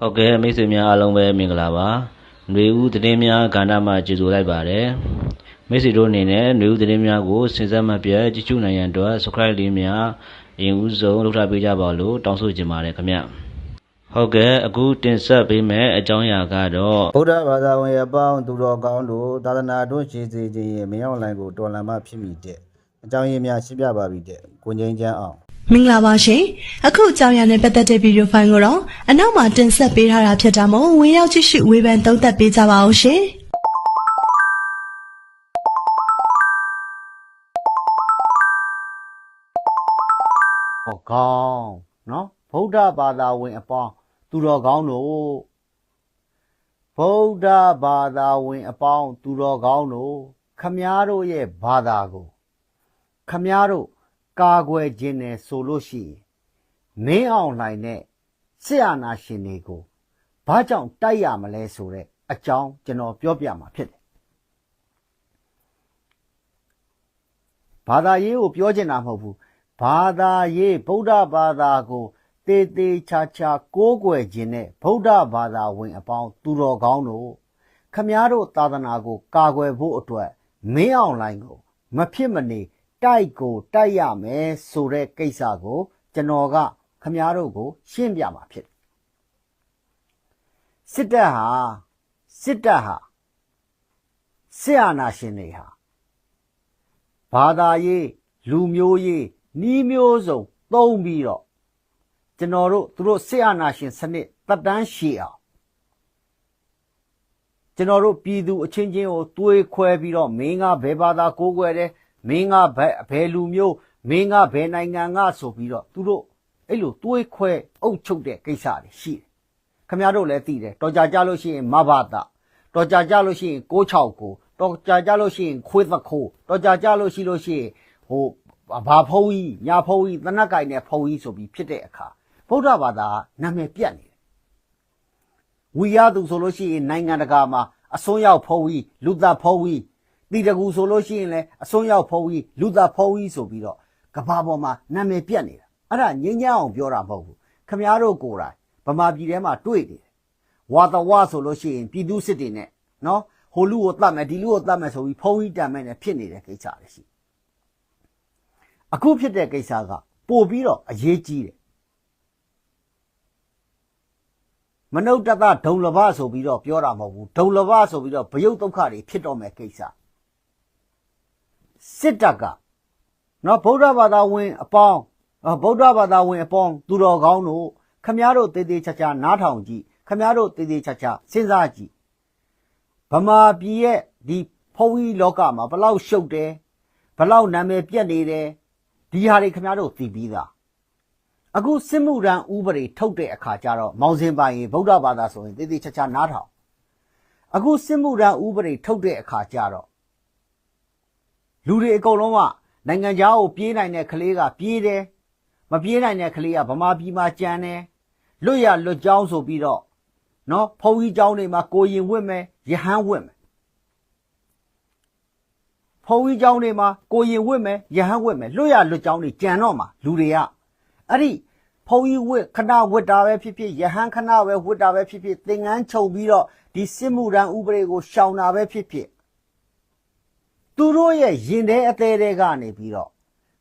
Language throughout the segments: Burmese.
ဟုတ်ကဲ့မိတ်ဆွေများအားလုံးပဲမင်္ဂလာပါຫນွေဦးသတင်းများကဏ္ဍမှာကြိုဆိုလိုက်ပါတယ်မိတ်ဆွေတို့အနေနဲ့ຫນွေဦးသတင်းများကိုစဉ်ဆက်မပြတ်ကြည့်ရှုနိုင်ရန်အတွက် subscribe လေးများအရင်ဦးဆုံးလုပ်ထားပေးကြပါလို့တောင်းဆိုချင်ပါတယ်ခင်ဗျဟုတ်ကဲ့အခုတင်ဆက်ပေးမယ့်အကြောင်းအရာကတော့ ဗုဒ္ဓဘာသာဝင်အပေါင်းသူတော်ကောင်းတို့သာသနာတွင်းရှိစေခြင်းရဲ့မင်းအောင်လိုင်ကိုတော်လန်မှဖြစ်မိတဲ့အကြောင်းရင်းများရှင်းပြပါပြီတဲ့ကိုငိမ့်ချမ်းအောင် မင်္ဂလာပါရှင်အခုအကြောင်းအရာနဲ့ပတ်သက်တဲ့ဗီဒီယိုဖိုင်ကိုတော့အနောက်မှာတင်ဆက်ပေးထားတာဖြစ်တာမို့ဝင်ရောက်ကြည့်ရှုဝေဖန်သုံးသပ်ပေးကြပါအောင်ရှင်ဟောကောင်းနော်ဗုဒ္ဓဘာသာဝင်အပေါင်းသူတော်ကောင်းတို့ဗုဒ္ဓဘာသာဝင်အပေါင်းသူတော်ကောင်းတို့ခမားတို့ရဲ့ဘာသာကိုခမားတို့ ကာကွယ်ခြင်းနဲ့ဆိုလို့ရှိရင်မင်းအောင်လှိုင်နဲ့ဆရာနာရှင်တွေကိုဘာကြောင့်တိုက်ရမလဲဆိုတဲ့အကြောင်းကျွန်တော်ပြောပြမှာဖြစ်တယ်ဘာသာရေးကိုပြောချင်တာမဟုတ်ဘူးဘာသာရေးဗုဒ္ဓဘာသာကိုတေးသေးချာချာကိုးကွယ်ခြင်းနဲ့ဗုဒ္ဓဘာသာဝင်အပေါင်းသူတော်ကောင်းတို့ခမားတို့သာသနာကို ကာကွယ်ဖို့အတွက်မင်းအောင်လိုင်းကို မဖြစ်မနေ တိုက်ကိုတိုက်ရမယ်ဆိုတဲ့ကိစ္စကို ကျွန်တော်ကခမားတို့ကို ရှင်းပြမှာဖြစ်တယ်စစ်တပ်ဟာစစ်တပ်ဟာဆရာနာရှင်တွေဟာဘာသာရေးလူမျိုးရေးနှီးမျိုးစုံသုံးပြီးတော့ကျွန်တော်တို့သူတို့ဆေးအာနာရှင်စနစ်တက်တန်းရှည်အောင်ကျွန်တော်တို့ပြည်သူအချင်းချင်းကိုတွေးခွဲပြီးတော့မင်းကဘယ်ဘာသာကိုးကွယ်တယ် မင်းကဘယ်ဘယ်လူမျိုးမင်းကဘယ်နိုင်ငံကဆိုပြီးတော့သူတို့အဲ့လိုတွေးခွဲအုပ်ချုပ်တဲ့ကိစ္စတွေရှိတယ်ခင်ဗျားတို့လည်းသိတယ်တော်ကြကြလို့ရှိရင်မဘာတာတော်ကြကြလို့ရှိရင်669တော်ကြကြလို့ရှိရင်ခွေးသခိုးတော်ကြကြလို့ရှိလို့ရှိရင်ဟိုဘာဖုံးကြီးညာဖုံးကြီးတနက်ကင်နဲ့ဖုံးကြီးဆိုပြီးဖြစ်တဲ့အခါဗုဒ္ဓဘာသာကနာမည်ပြတ်နေတယ်ဝီရသူဆိုလို့ရှိရင်နိုင်ငံတကာမှာအစွန်းရောက်ဖုံးကြီးလူသားဖုံးကြီး တီတကူဆိုလို့ရှိရင်လည်းအစွန်းရောက်ဖုံးကြီးလူသားဖုံးကြီးဆိုပြီးတော့ကဘာပေါ်မှာနာမည်ပြတ်နေတာအဲ့ဒါငြိမ်းချမ်းအောင်ပြောတာမဟုတ်ဘူးခမည်းတော်ကိုယ်တိုင်ဗမာပြည်ထဲမှာတွေ့နေတယ်ဝါတဝဆိုလို့ရှိရင်ပြည်သူစစ်တွေနဲ့နော်ဟိုလူကိုတတ်မယ်ဒီလူကိုတတ်မယ်ဆိုပြီးဖုံးကြီးတန်မယ်နဲ့ဖြစ်နေတဲ့ကိစ္စတွေရှိအခုဖြစ်တဲ့ကိစ္စကပို့ပြီးတော့အရေးကြီးတယ်မနုဿတဒုံလဘဆိုပြီးတော့ပြောတာမဟုတ်ဘူးဒုံလဘဆိုပြီးတော့ဗယုတ်ဒုက္ခတွေဖြစ်တော့မယ်ကိစ္စ စစ်တပ်ကနော်ဗုဒ္ဓဘာသာဝင်အပေါင်းနော်ဗုဒ္ဓဘာသာဝင်အပေါင်းသူတော်ကောင်းတို့ခမည်းတော်တေးသေးချာချာနားထောင်ကြည့်ခမည်းတော်တေးသေးချာချာစဉ်းစားကြည့်ဗမာပြည်ရဲ့ဒီဖုံးကြီးလောကမှာဘလောက်ရှုပ်တယ်ဘလောက်နာမည်ပြက်နေတယ်ဒီဟာတွေခမည်းတော်သိပြီးသားအခုစစ်မှုရန်ဥပဒေထုတ်တဲ့အခါကျတော့မောင်စင်ပိုင်ရင်ဗုဒ္ဓဘာသာဆိုရင်တေးသေးချာချာနားထောင်အခုစစ်မှုရန်ဥပဒေထုတ်တဲ့အခါကျတော့ လူတွေအကုန်လုံးကနိုင်ငံခြားကိုပြေးနိုင်တဲ့ကလေးကပြေးတယ်မပြေးနိုင်တဲ့ကလေးကဗမာပြည်မှာကြံတယ်လွတ်ရလွတ်ကြောင်းဆိုပြီးတော့နော်ဖုံကြီးเจ้าတွေမှာကိုရင်ဝတ်မယ်ယဟန်ဝတ်မယ်ဖုံကြီးเจ้าတွေမှာကိုရင်ဝတ်မယ်ယဟန်ဝတ်မယ်လွတ်ရလွတ်ကြောင်းတွေကြံတော့မှာလူတွေကအဲ့ဒီဖုံကြီးဝတ်ခဏဝတ်တာပဲဖြစ်ဖြစ်ယဟန်ခဏပဲဝတ်တာပဲဖြစ်ဖြစ်သင်္ကန်းချုပ်ပြီးတော့ဒီစစ်မှုရန်ဥပဒေကိုရှောင်တာပဲဖြစ်ဖြစ် သူတို့ရဲ့ရင်ထဲအသေးတွေကနေပြီးတော့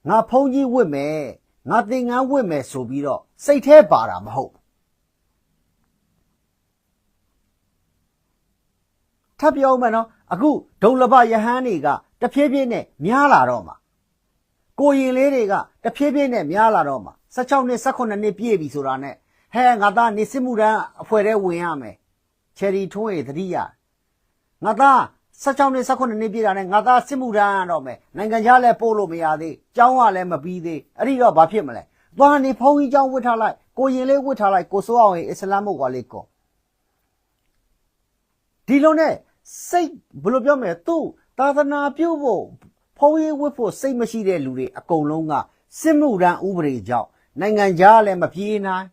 ငါဖုံးကြီးဝစ်မယ်ငါသင်္ကန်းဝစ်မယ်ဆိုပြီးတော့စိတ်แท้ပါတာမဟုတ်ဘူးထပ်ပြောမယ်နော်အခုဒုံလဘယဟန်တွေကတဖြည်းဖြည်းနဲ့များလာတော့မှာကိုရင်လေးတွေကတဖြည်းဖြည်းနဲ့များလာတော့မှာ16နှစ်18နှစ်ပြည့်ပြီဆိုတာနဲ့ဟဲငါသားနေစစ်မှုတန်းအဖွဲတဲ့ဝင်ရမယ်ချယ်ရီထွန်းရေသတိရငါသား 16နှစ်18နှစ်ပြည့်တာနဲ့ငါသားစစ်မှုထမ်းရတော့မယ်နိုင်ငံခြားလည်းပို့လို့မရသေးကျောင်းကလည်းမပြီးသေးအဲ့ဒီတော့ဘာဖြစ်မလဲသွားနေဖုန်းကြီးကျောင်းဝတ်ထားလိုက်ကိုရင်လေးဝတ်ထားလိုက်ကိုစိုးအောင်ရင်အစ္စလာမ်မဟုတ်ပါလေကောဒီလိုနဲ့စိတ်ဘယ်လိုပြောမလဲသူ့သာသနာပြုဖို့ဖုန်းကြီးဝတ်ဖို့စိတ်မရှိတဲ့လူတွေအကုန်လုံးကစစ်မှုထမ်းဥပဒေကြောင့်နိုင်ငံခြားလည်းမပြေးနိုင်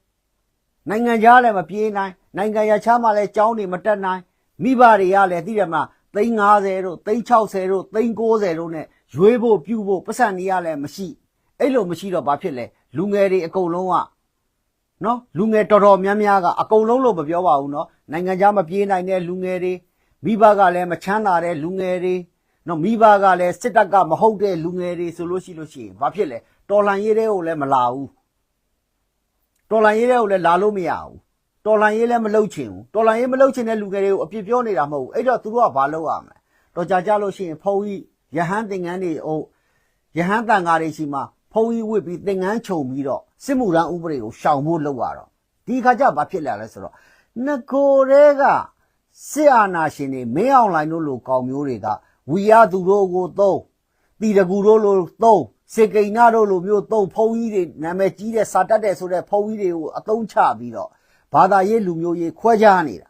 နိုင်ငံခြားလည်းမပြေးနိုင်နိုင်ငံရခြားမှလည်းကြောင်းတွေမတက်နိုင်မိဘတွေကလည်းသိတယ်မလား သိန်း50တို့သိန်း60တို့သိန်း90တို့နဲ့ရွေးဖို့ပြုဖို့ပတ်စံနေရလည်းမရှိအဲ့လိုမရှိတော့ဘာဖြစ်လဲလူငယ်တွေအကုန်လုံးကနော်လူငယ်တော်တော်များများကအကုန်လုံးလို့မပြောပါဘူးနော်နိုင်ငံခြားမပြေးနိုင်တဲ့လူငယ်တွေမိဘကလည်းမချမ်းသာတဲ့လူငယ်တွေနော်မိဘကလည်းစစ်တပ်ကမဟုတ်တဲ့လူငယ်တွေဆိုလို့ရှိလို့ရှိရင်ဘာဖြစ်လဲတော်လန်ရေးတွေကိုလည်းမလာဘူးတော်လန်ရေးတွေကိုလည်းလာလို့မရဘူး တော်လန်ရေးလည်းမလုပ်ချင်ဘူးတော်လန်ရေးမလုပ်ချင်တဲ့လူငယ်တွေကိုအပြစ်ပြောနေတာမဟုတ်ဘူးအဲ့တော့သူတို့ကဘာလုပ်ရမလဲတော်ကြကြလို့ရှိရင်ဖုန်းကြီးရဟန်းသင်္ကန်းတွေဟိုယဟန်တန်ဃာတွေရှိမှဖုံးကြီးဝစ်ပြီးသင်္ကန်းခြုံပြီးတော့စစ်မှုရန်ဥပဒေကိုရှောင်ဖို့လုပ်ရတော့ဒီခါကျဘာဖြစ်လာလဲဆိုတော့ငကိုတွေကစစ်အာဏာရှင်တွေမင်းအောင်လိုင်းတို့လိုကောင်မျိုးတွေကဝီရသူတို့ကိုသုံးတီတကူတို့လိုသုံးစေကိန်းနာတို့လိုမျိုးသုံးဖုံးကြီးတွေနာမည်ကြီးတဲ့စာတတ်တဲ့ဆိုတဲ့ဖုံးကြီးတွေကိုအသုံးချပြီးတော့ ဘာသာရေးလူမျိုးရေးခွဲခြားနေတာ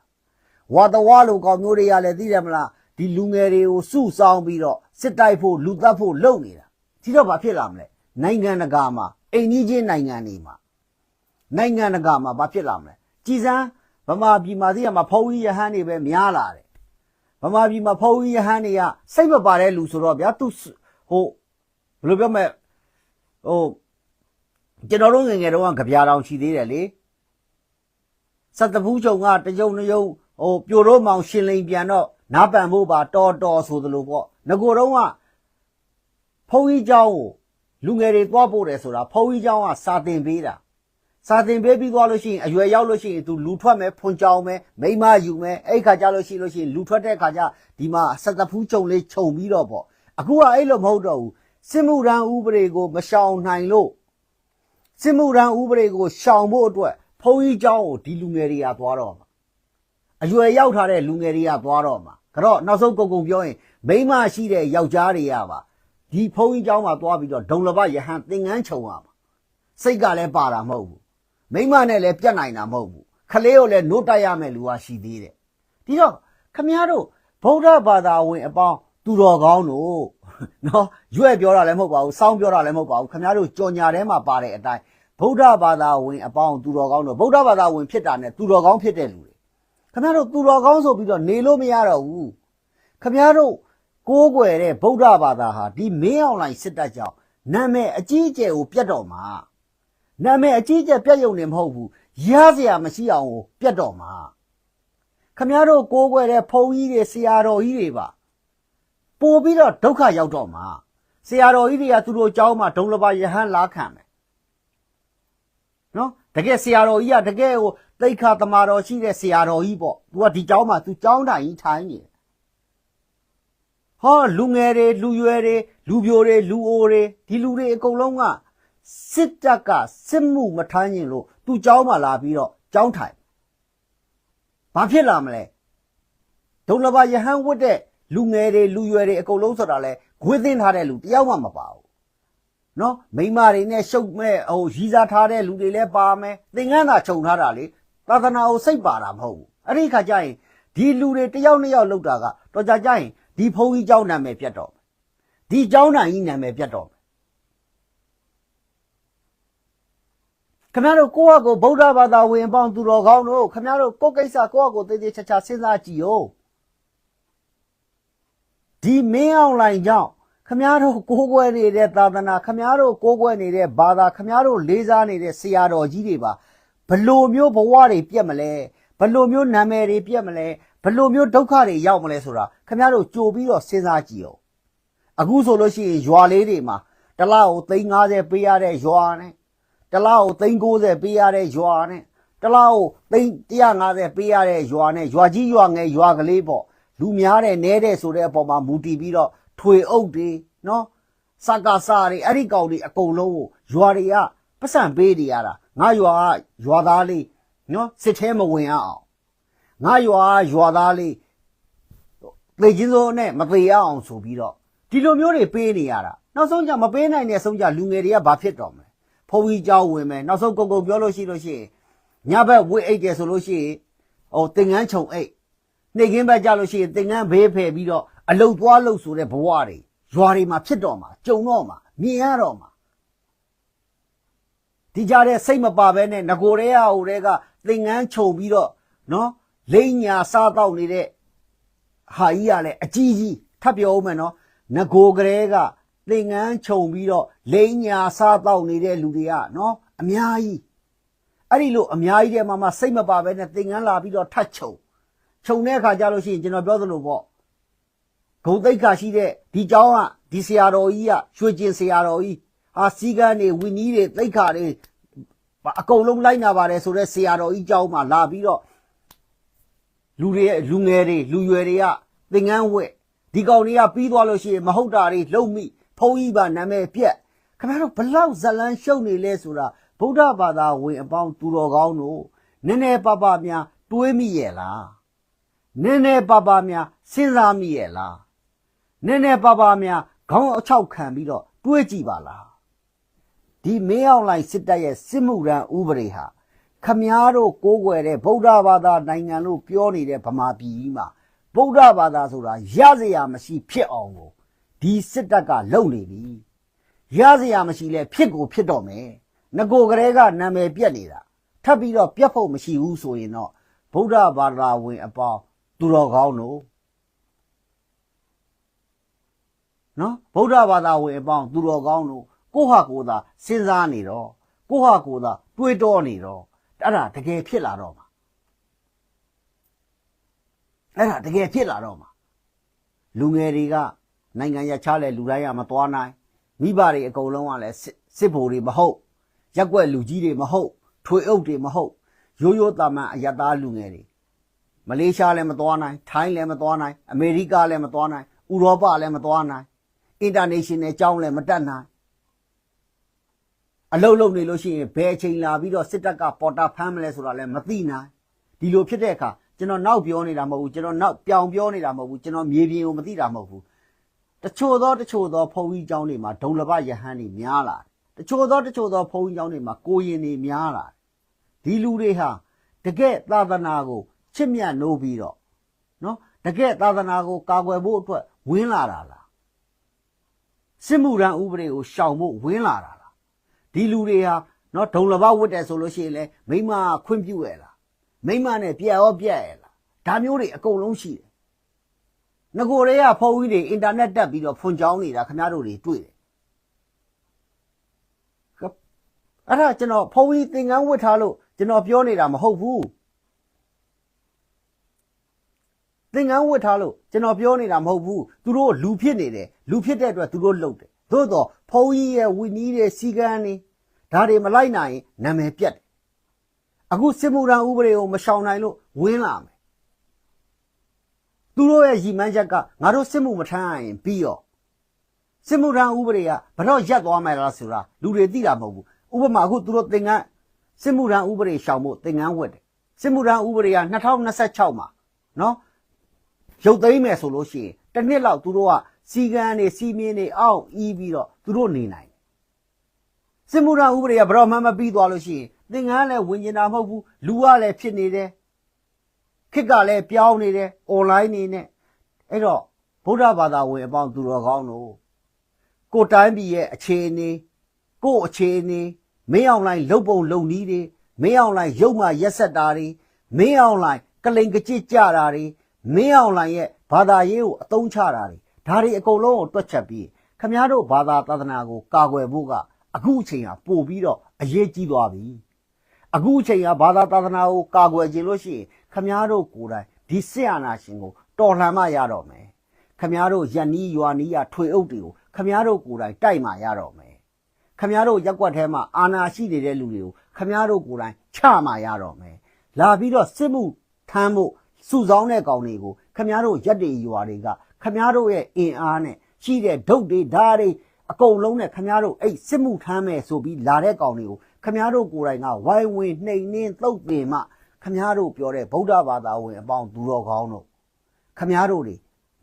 ဝါတဝါလိုကောင်မျိုးတွေကလည်းသိတယ်မလားဒီလူငယ်တွေကိုစုဆောင်းပြီးတော့စစ်တိုက်ဖို့လူသတ်ဖို့လုပ်နေတာဒီတော့ဘာဖြစ်လာမလဲနိုင်ငံတကာမှာအိမ်ကြီးချင်းနိုင်ငံတွေမှာနိုင်ငံတကာမှာဘာဖြစ်လာမလဲကြည်စမ်းဗမာပြည်မှာသိရမှာဖုံးကြီးရဟန်းတွေပဲများလာတယ်ဗမာပြည်မှာဖုံးကြီးရဟန်းတွေကစိတ်မပါတဲ့လူဆိုတော့ဗျာသူဟိုဘယ်လိုပြောမလဲဟိုကျွန်တော်တို့ငယ်ငယ်တုန်းကကြပြားတော်ရှိသေးတယ်လေ စက်တပူးချုပ်ကတကြုံနယုံဟိုပြိုတော့မောင်ရှင်လိန်ပြန်တော့နားပန်ဖို့ပါတော်တော်ဆိုသလိုပေါ့ငကိုတော့ကဖုံးကြီးเจ้าကိုလူငယ်တွေသွားပို့တယ်ဆိုတာဖုံးကြီးเจ้าကစာတင်ပေးတာစာတင်ပေးပြီးသွားလို့ရှိရင်အရွယ်ရောက်လို့ရှိရင် तू လူထွက်မယ်ဖွန်ကြောင်မယ်မိမယူမယ်အဲ့ခါကျလို့ရှိလို့ရှိရင်လူထွက်တဲ့ခါကျဒီမှာစက်တပူးချုပ်လေးခြုံပြီးတော့ပေါ့အခုကအဲ့လိုမဟုတ်တော့ဘူးစစ်မှုရန်ဥပဒေကိုမရှောင်နိုင်လို့ စစ်မှုရန်ဥပဒေကိုရှောင်ဖို့အတွက် ဖုံးကြီးเจ้าကိုဒီလူငယ်တွေကသွားတော့မှာအရွယ်ရောက်ထားတဲ့လူငယ်တွေကသွားတော့မှာကတော့နောက်ဆုံးကုန်ကုန်ပြောရင်မိန်းမရှိတဲ့ယောက်ျားတွေကပါဒီဖုံးကြီးเจ้าမှာသွားပြီးတော့ဒုံလဘယဟန်သင်ငန်းခြုံရမှာစိတ်ကလည်းပါတာမဟုတ်ဘူးမိန်းမနဲ့လည်းပြတ်နိုင်တာမဟုတ်ဘူးခလေးကိုလည်းနို့တိုက်ရမယ်လူကရှိသေးတယ်ဒီတော့ခမည်းတော်ဗုဒ္ဓဘာသာဝင်အပေါင်းသူတော်ကောင်းတို့ နော်ရွက်ပြောတာလည်းမဟုတ်ပါဘူးစောင်းပြောတာလည်းမဟုတ်ပါဘူးခမည်းတော်ကြော်ညာထဲမှာပါတဲ့အတိုင်း ဗုဒ္ဓဘာသာဝင်အပေါင်းသူတော်ကောင်းတို့ဗုဒ္ဓဘာသာဝင်ဖြစ်တာနဲ့သူတော်ကောင်းဖြစ်တဲ့လူတွေခင်ဗျားတို့သူတော်ကောင်းဆိုပြီးတော့နေလို့မရတော့ဘူးခင်ဗျားတို့ကိုးကွယ်တဲ့ဗုဒ္ဓဘာသာဟာဒီမင်းအောင်လိုင်စစ်တပ်ကြောင့်နာမည်အကြီးအကျယ်ကိုပြတ်တော့မှာနာမည်အကြီးအကျယ်ပြတ်ရုံနဲ့မဟုတ်ဘူးရစရာမရှိအောင်ကိုပြတ်တော့မှာခင်ဗျားတို့ကိုးကွယ်တဲ့ဘုန်းကြီးတွေဆရာတော်ကြီးတွေပါပို့ပြီးတော့ဒုက္ခရောက်တော့မှာဆရာတော်ကြီးတွေကသူတို့เจ้าမှာဒုံလဘယဟန်လာခံမယ် ် နော်တကယ်ဆရာတော်ကြီးကတကယ်ကိုတိတ်ခါတမာတော်ရှိတဲ့ဆရာတော်ကြီးပေါ့ तू ကဒီကျောင်းမှာ तू ကျောင်းတိုင်ကြီးထိုင်နေဟောလူငယ်တွေလူရွယ်တွေလူပြိုတွေလူအိုတွေဒီလူတွေအကုန်လုံးကစစ်တပ်ကစစ်မှုမထမ်းရင်လို့ तू ကျောင်းမှာလာပြီးတော့ကျောင်းထိုင်ဘာဖြစ်လာမလဲဒုလဘယဟန်ဝတ်တဲ့လူငယ်တွေလူရွယ်တွေအကုန်လုံးဆိုတာလဲဂွေးသိမ်းထားတဲ့လူတယောက်မှမပါဘူး နော်မိန်းမတွေနဲ့ရှုပ်မဲ့ဟိုရီစားထားတဲ့လူတွေလည်းပါမယ်သင်္ကန်းသာခြုံထားတာလေသာသနာကိုစိတ်ပါတာမဟုတ်ဘူးအဲ့ဒီခါကျရင်ဒီလူတွေတစ်ယောက်နှစ်ယောက်လောက်တာကတော့ကြကြရင်ဒီဖုန်းကြီးเจ้าနာမည်ပြတ်တော့မယ်ဒီเจ้าနိုင်ကြီးနာမည်ပြတ်တော့မယ်ခင်ဗျားတို့ကိုယ့်အကိုဗုဒ္ဓဘာသာဝင်အပေါင်းသူတော်ကောင်းတို့ခင်ဗျားတို့ကိုယ့်ကိစ္စကိုယ့်အကိုသေသေးချာချာစဉ်းစားကြည့်ဦးဒီမင်းအောင်လိုင်ကြောင့် ခမားတို့ကိုးကွယ်နေတဲ့သာသနာခမားတို့ကိုးကွယ်နေတဲ့ဘာသာခမားတို့လေးစားနေတဲ့ဆရာတော်ကြီးတွေပါဘလို့မျိုးဘဝတွေပြတ်မလဲဘလို့မျိုးနာမည်တွေပြတ်မလဲဘလို့မျိုးဒုက္ခတွေရောက်မလဲဆိုတာခမားတို့ကြိုပြီးတော့စဉ်းစားကြည့်အောင်အခုဆိုလို့ရှိရင်ရွာလေးတွေမှာတစ်လားကို350ပေးရတဲ့ရွာနဲ့တစ်လားကို390ပေးရတဲ့ရွာနဲ့တစ်လားကို350ပေးရတဲ့ရွာနဲ့ရွာကြီးရွာငယ်ရွာကလေးပေါ့လူများတဲ့နဲတဲ့ဆိုတဲ့အပေါ်မှာမူတည်ပြီးတော့ ထွေအုပ်တွေနော်စကားစားတွေအဲ့ဒီကောင်တွေအကုန်လုံးကိုရွာတွေကပတ်စံပေးနေရတာငါရွာကရွာသားလေးနော်စစ်ထဲမဝင်ရအောင်ငါရွာကရွာသားလေးလေချင်းစိုးနဲ့မသေးရအောင်ဆိုပြီးတော့ဒီလိုမျိုးတွေပေးနေရတာနောက်ဆုံးကြမပေးနိုင်တဲ့ဆုံးကြလူငယ်တွေကဘာဖြစ်တော်မလဲဖုန်းကြီးကြောင်းဝင်မယ်နောက်ဆုံးကုန်ကုန်ပြောလို့ရှိလို့ရှိရင်ညဘက်ဝေးအိတ်တယ်ဆိုလို့ရှိရင်ဟိုတင်ငန်းခြုံအိတ်နေခင်းဘက်ကြလို့ရှိရင်တင်ငန်းဘေးဖယ်ပြီးတော့ အလုတ်သွားလို့ဆိုတဲ့ဘဝတွေရွာတွေမှာဖြစ်တော့မှာကြုံတော့မှာမြင်ရတော့မှာဒီကြတဲ့စိတ်မပါဘဲနဲ့ငကိုရဲဟိုတဲကသင်္ကန်းခြုံပြီးတော့နော်လိမ့်ညာစားတော့နေတဲ့ဟာကြီးကလည်းအကြီးကြီးထပ်ပြောဦးမယ်နော်ငကိုကလေးကသင်္ကန်းခြုံပြီးတော့လိမ့်ညာစားတော့နေတဲ့လူတွေကနော်အများကြီးအဲ့ဒီလိုအများကြီးတည်းမှမှစိတ်မပါဘဲနဲ့သင်ငန်းလာပြီးတော့ထတ်ချုံခြုံတဲ့အခါကျလို့ရှိရင်ကျွန်တော်ပြောသလိုပေါ့ ဂုံတိတ်ခါရှိတဲ့ဒီเจ้าကဒီဆရာတော်ကြီးကရွှေကျင်ဆရာတော်ကြီးဟာစီကန်းတွေဝင်းကြီးတွေတိတ်ခါတွေအကုန်လုံးလိုက်နာပါတယ်ဆိုတော့ဆရာတော်ကြီးเจ้าမှလာပြီးတော့လူတွေရဲ့လူငယ်တွေလူရွယ်တွေကသင်ငန်းဝက်ဒီကောင်တွေကပြီးသွားလို့ရှိရင်မဟုတ်တာတွေလုံမိဖုံးကြီးပါနာမည်ပြက်ခင်ဗျားတို့ဘလောက်ဇလန်းရှုပ်နေလဲဆိုတာဗုဒ္ဓဘာသာဝင်အပေါင်းသူတော်ကောင်းတို့နည်းနည်းပါးပါးများတွေးမိရဲ့လားနည်းနည်းပါးပါးများစဉ်းစားမိရဲ့လား နည်းနည်းပါးပါးများခေါင်းအချောက်ခံပြီးတော့တွေးကြည့်ပါလားဒီမင်းအောင်လိုင်စစ်တပ်ရဲ့စစ်မှုရန်ဥပဒေဟာခမားတို့ကိုးကွယ်တဲ့ဗုဒ္ဓဘာသာနိုင်ငံလို့ပြောနေတဲ့ဗမာပြည်ကြီးမှာဗုဒ္ဓဘာသာဆိုတာရစရာမရှိဖြစ်အောင်ကိုဒီစစ်တပ်ကလုပ်နေပြီရစရာမရှိလဲဖြစ်ကိုဖြစ်တော့မယ်ငကိုကလေးကနာမည်ပြက်နေတာထပ်ပြီးတော့ပြက်ဖို့မရှိဘူးဆိုရင်တော့ဗုဒ္ဓဘာသာဝင်အပေါင်းသူတော်ကောင်းတို့ နော်ဗုဒ္ဓဘာသာဝင်အပေါင်းသူတော်ကောင်းတို့ကိုယ့်ဟာကိုယ်သာစဉ်းစားနေတော့ကိုယ့်ဟာကိုယ်သာတွေးတောနေတော့အဲ့ဒါတကယ်ဖြစ်လာတော့မှာအဲ့ဒါတကယ်ဖြစ်လာတော့မှာလူငယ်တွေကနိုင်ငံရခြားလဲလူတိုင်းကမသွားနိုင်မိဘတွေအကုန်လုံးကလည်းစစ်စစ်ဗိုလ်တွေမဟုတ်ရက်ွက်လူကြီးတွေမဟုတ်ထွေအုပ်တွေမဟုတ်ရိုးရိုးတာမန်အယက်သားလူငယ်တွေမလေးရှားလည်းမသွားနိုင်ထိုင်းလည်းမသွားနိုင်အမေရိကလည်းမသွားနိုင်ဥရောပလည်းမသွားနိုင် international ကြောင်းလည်းမတက်နိုင်အလုပ်လုပ်နေလို့ရှိရင်ဘယ်အချိန်လာပြီးတော့စစ်တပ်ကပေါ်တာဖမ်းမလဲဆိုတာလည်းမသိနိုင်ဒီလိုဖြစ်တဲ့အခါကျွန်တော်နောက်ပြောနေတာမဟုတ်ဘူးကျွန်တော်နောက်ပြောင်ပြောနေတာမဟုတ်ဘူးကျွန်တော်မြေပြင်ကိုမသိတာမဟုတ်ဘူးတချို့သောတချို့သောဖုံကြီးကျောင်းတွေမှာဒုံလဘယဟန်တွေများလာတချို့သောတချို့သောဖုံကြီးကျောင်းတွေမှာကိုရင်တွေများလာဒီလူတွေဟာတကယ်သာသနာကိုချစ်မြတ်နိုးပြီးတော့နော်တကယ်သာသနာကိုကာကွယ်ဖို့အတွက်ဝင်လာတာလား စစ်မှုရန်ဥပဒေကိုရှောင်ဖို့ဝင်းလာတာလားဒီလူတွေဟာနော်ဒုံလဘဝတ်တယ်ဆိုလို့ရှိရင်လေမိမခွင့်ပြုရလားမိမနဲ့ပြက်ရောပြက်ရလားဒါမျိုးတွေအကုန်လုံးရှိတယ်ငကိုရေကဖုန်းကြီးတွေအင်တာနက်တက်ပြီးတော့ဖွန်ကြောင်းနေတာခင်ဗျားတို့တွေတွေ့တယ်အဲ့ဒါကျွန်တော်ဖုန်းကြီးသင်္ကန်းဝတ်ထားလို့ကျွန်တော်ပြောနေတာမဟုတ်ဘူး သင်္ကန်းဝတ်ထားလို့ကျွန်တော်ပြောနေတာမဟုတ်ဘူးသူတို့လူဖြစ်နေတယ်လူဖြစ်တဲ့အတွက်သူတို့လှုပ်တယ်သို့တော့ဖုန်းကြီးရဲ့ဝီနီးတဲ့စီကန်းနေဒါတွေမလိုက်နိုင်ရင်နာမည်ပြတ်တယ်အခုစစ်မှုရန်ဥပဒေကိုမရှောင်နိုင်လို့ဝင်းလာမယ်သူတို့ရဲ့ရည်မှန်းချက်ကငါတို့စစ်မှုမထမ်းရရင်ပြီးရောစစ်မှုထမ်းဥပဒေကဘယ်တော့ရက်သွားမယ်လားဆိုတာလူတွေသိတာမဟုတ်ဘူးဥပမာအခုသူတို့သင်္ကန်းစစ်မှုထမ်းဥပဒေရှောင်ဖို့သင်္ကန်းဝတ်တယ်စစ်မှုထမ်းဥပဒေက2026မှာနော် ရုပ်သိမ်းမယ်ဆိုလို့ရှိရင်တစ်နှစ်လောက်သူတို့ကစီကံနေစီမင်းနေအောက်ဤပြီးတော့သူတို့နေနိုင်တယ်စစ်မှုထမ်းဥပဒေကဘယ်တော့မှမပြီးသွားလို့ရှိရင်သင်္ကန်းလည်းဝင်ကျင်တာမဟုတ်ဘူးလူကလည်းဖြစ်နေတယ်ခစ်ကလည်းပြောင်းနေတယ် online နေနဲ့အဲ့တော့ဗုဒ္ဓဘာသာဝင်အပေါင်းသူတော်ကောင်းတို့ကိုယ်တိုင်းပြည်ရဲ့အခြေအနေကိုယ့်အခြေအနေမင်းအောင်လိုင်းလုတ်ပုံလုံနီးတွေမင်းအောင်လိုင်းရုပ်မှရက်ဆက်တာတွေမင်းအောင်လိုင်းကလိန်ကကြစ်ကြတာတွေ မင်းအောင်လိုင်းရဲ့ဘာသာရေးကိုအသုံးချတာတွေဒါတွေအကုန်လုံးကိုတွက်ချက်ပြီးခမည်းတော်ဘာသာသာသနာကိုကာကွယ်ဖို့ကအခုအချိန်ဟာပို့ပြီးတော့အရေးကြီးသွားပြီအခုအချိန်ကဘာသာသာသနာကိုကာကွယ်ခြင်းလို့ရှိရင်ခမားတို့ကိုယ်တိုင်ဒီစစ်အာဏာရှင်ကိုတော်လှန်မှရတော့မယ်ခမားတို့ယနီးရွာနီးရထွေအုပ်တွေကိုခမားတို့ကိုယ်တိုင်တိုက်မှရတော့မယ်ခမားတို့ရက်ွက်ထဲမှာအာဏာရှိနေတဲ့လူတွေကိုခမားတို့ကိုယ်တိုင်ချမှရတော့မယ်လာပြီးတော့စစ်မှုထမ်းဖို့ စုဆောင်းတဲ့ကောင်တွေကိုခမားတို့ရက်တွေရွာတွေကခမားတို့ရဲ့အင်အားနဲ့ရှိတဲ့ဒုတ်တွေဓာတ်တွေအကုန်လုံးနဲ့ခမားတို့အဲ့စစ်မှုထမ်းမယ်ဆိုပြီးလာတဲ့ကောင်တွေကိုခမားတို့ကိုယ်တိုင်ကဝိုင်းဝန်းနှိမ်နှင်းသုတ်ပင်မှခမားတို့ပြောတဲ့ဗုဒ္ဓဘာသာဝင်အပေါင်းသူတော်ကောင်းတို့ခမားတို့တွေ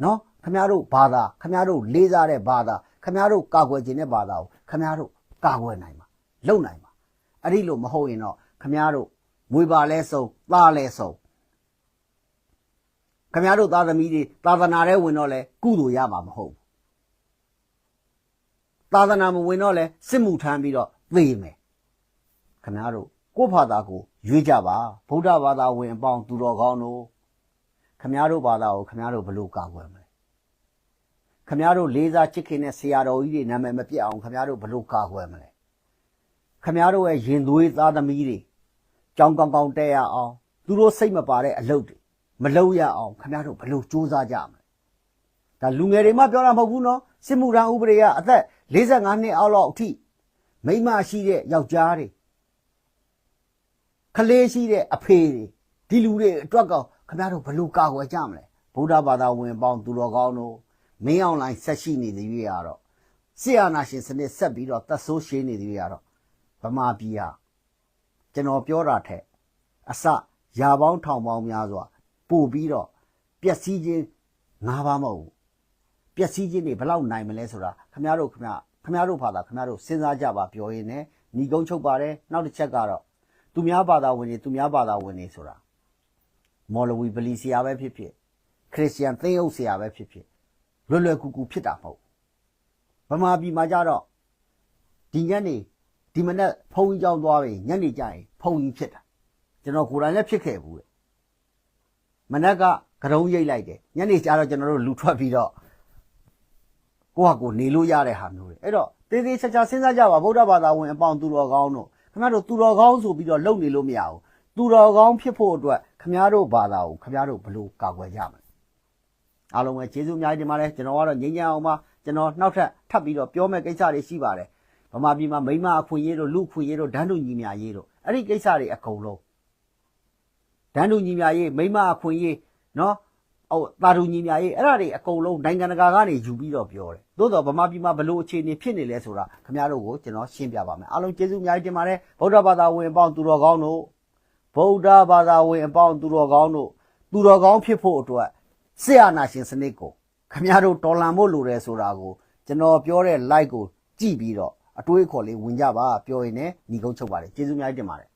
နော်ခမားတို့ဘာသာခမားတို့လေးစားတဲ့ဘာသာခမားတို့ကာကွယ်ခြင်းတဲ့ဘာသာကိုခမားတို့ကာကွယ်နိုင်မှာလုံနိုင်မှာအဲ့ဒီလိုမဟုတ်ရင်တော့ခမားတို့မွေပါလဲဆုံးသားလဲဆုံး ခမားတို့သားသမီးတွေသာသနာထဲဝင်တော့လဲကုသိုလ်ရမှာမဟုတ်ဘူးသာသနာမဝင်တော့လဲစစ်မှုထမ်းပြီးတော့သေမယ်ခင်ဗျားတို့ကိုယ့်ဘာသာကိုရွေးကြပါဗုဒ္ဓဘာသာဝင်အပေါင်းသူတော်ကောင်းတို့ခင်ဗျားတို့ဘာသာကိုခင်ဗျားတို့ဘယ်လိုကာကွယ်မလဲခင်ဗျားတို့လေးစားချစ်ခင်တဲ့ဆရာတော်ကြီးတွေနာမည်မပြတ်အောင်ခင်ဗျားတို့ဘယ်လိုကာကွယ်မလဲခင်ဗျားတို့ရဲ့ရင်သွေးသားသမီးတွေကြောင်းကောင်းကောင်းတက်ရအောင်သူတို့စိတ်မပါတဲ့အလုပ်တွေ မလုပ်ရအောင်ခင်ဗျားတို့ဘယ်လိုစူးစမ်းကြမလဲဒါလူငယ်တွေမှပြောတာမဟုတ်ဘူးနော်စစ်မှုထမ်းဥပဒေကအသက်45နှစ်အောက်လောက်အထိမိန်းမရှိတဲ့ယောက်ျားတွေကလေးရှိတဲ့အဖေတွေဒီလူတွေအတွက်ကောခင်ဗျားတို့ဘယ်လိုကာကွယ်ကြမလဲဗုဒ္ဓဘာသာဝင်ပေါင်းသူတော်ကောင်းတို့မင်းအောင်လိုင်းဆက်ရှိနေသေးရတော့ဆရာနာရှင်စနစ်ဆက်ပြီးတော့သက်ဆိုးရှင်းနေသေးရတော့ဗမာပြည်ဟာကျွန်တော်ပြောတာထက်အစရာပေါင်းထောင်ပေါင်းများစွာ ပို့ပြီးတော့ပျက်စီးခြင်း၅ပါးမဟုတ်ဘူးပျက်စီးခြင်းတွေဘယ်လောက်နိုင်မလဲဆိုတာခမရတို့ခမရခမရတို့ဘာသာခမရတို့စဉ်းစားကြပါပြောရင်းနဲ့ညီကုန်းချုပ်ပါတယ်နောက်တစ်ချက်ကတော့သူများဘာသာဝင်တွေသူများဘာသာဝင်တွေဆိုတာမော်လဝီဗလီဆရာပဲဖြစ်ဖြစ်ခရစ်ယာန်သင်းအုပ်ဆရာပဲဖြစ်ဖြစ်လွယ်လွယ်ကူကူဖြစ်တာမဟုတ်ဘူးဗမာပြည်မှာကြတော့ဒီညနေဒီမနေ့ဖုန်းကြီးကြောင်းသွားပြီညနေကျရင်ဖုန်းကြီးဖြစ်တာကျွန်တော်ကိုယ်တိုင်လည်းဖြစ်ခဲ့ဘူးလေ မနေ့ကကရုံးရိတ်လိုက်တယ်ညနေကျတော့ကျွန်တော်တို့လူထွက်ပြီးတော့ကိုယ့်ဟာကိုယ်နေလို့ရတဲ့ဟာမျိုးတွေအဲ့တော့သေးသေးချာချာစဉ်းစားကြပါဗုဒ္ဓဘာသာဝင်အပေါင်းသူတော်ကောင်းတို့ခင်ဗျားတို့သူတော်ကောင်းဆိုပြီးတော့လုံနေလို့မရဘူးသူတော်ကောင်းဖြစ်ဖို့အတွက်ခင်ဗျားတို့ဘာသာကိုခင်ဗျားတို့ဘယ်လိုကာကွယ်ကြမလဲအားလုံးပဲကျေးဇူးအများကြီးတင်ပါတယ်ကျွန်တော်ကတော့ငြိမ်းချမ်းအောင်ပါကျွန်တော်နောက်ထပ်ထပ်ပြီးတော့ပြောမယ့်ကိစ္စတွေရှိပါတယ်ဗမာပြည်မှာမိန်းမအခွင့်အရေးတို့လူအခွင့်အရေးတို့ဒန်းတူညီမျှရေးတို့အဲ့ဒီကိစ္စတွေအကုန်လုံး ဒန်းတူညီမျှရေးမိန်းမအခွင့်အရေးနော်ဟိုတာတူညီမျှရေးအဲ့ဒါတွေအကုန်လုံးနိုင်ငံတကာကနေယူပြီးတော့ပြောတယ်သို့တော့ဗမာပြည်မှာဘလို့အခြေအနေဖြစ်နေလဲဆိုတာခင်ဗျားတို့ကိုကျွန်တော်ရှင်းပြပါမယ်အားလုံးကျေးဇူးအများကြီးတင်ပါတယ်ဗုဒ္ဓဘာသာဝင်အပေါင်းသူတော်ကောင်းတို့ဗုဒ္ဓဘာသာဝင်အပေါင်းသူတော်ကောင်းတို့သူတော်ကောင်းဖြစ်ဖို့အတွက်ဆရာနာရှင်စနစ်ကိုခင်ဗျားတို့တော်လန်ဖို့လိုတယ်ဆိုတာကိုကျွန်တော်ပြောတဲ့ like ကိုကြည့်ပြီးတော့အတွေးအခေါ်လေးဝင်ကြပါပြောရင်လည်းညီကုန်းချုပ်ပါတယ်ကျေးဇူးအများကြီးတင်ပါတယ်